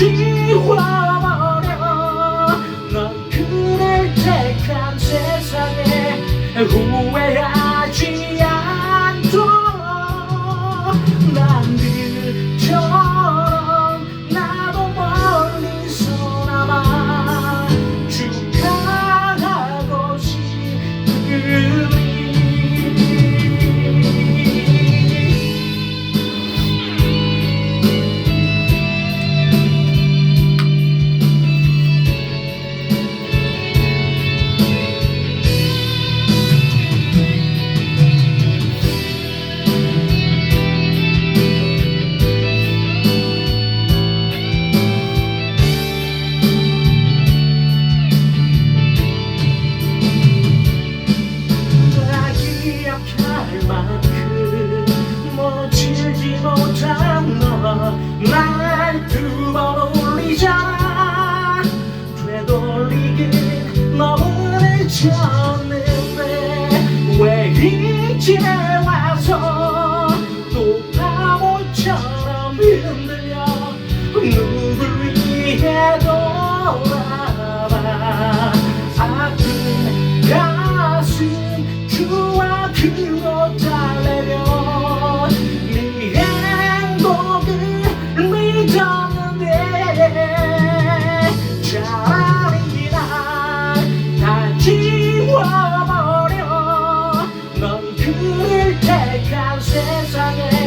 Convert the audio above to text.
지워버려 넌 그럴 때까지 세상에 후회하 만큼 멋지지 못한 너가 날두번 올리자. 되돌리긴 너무 늦었는데 왜 이제 와서 또 바보처럼 흔들려? 누굴 위해 돌아봐? 아픈 가슴 주와 그와 grał, że żaden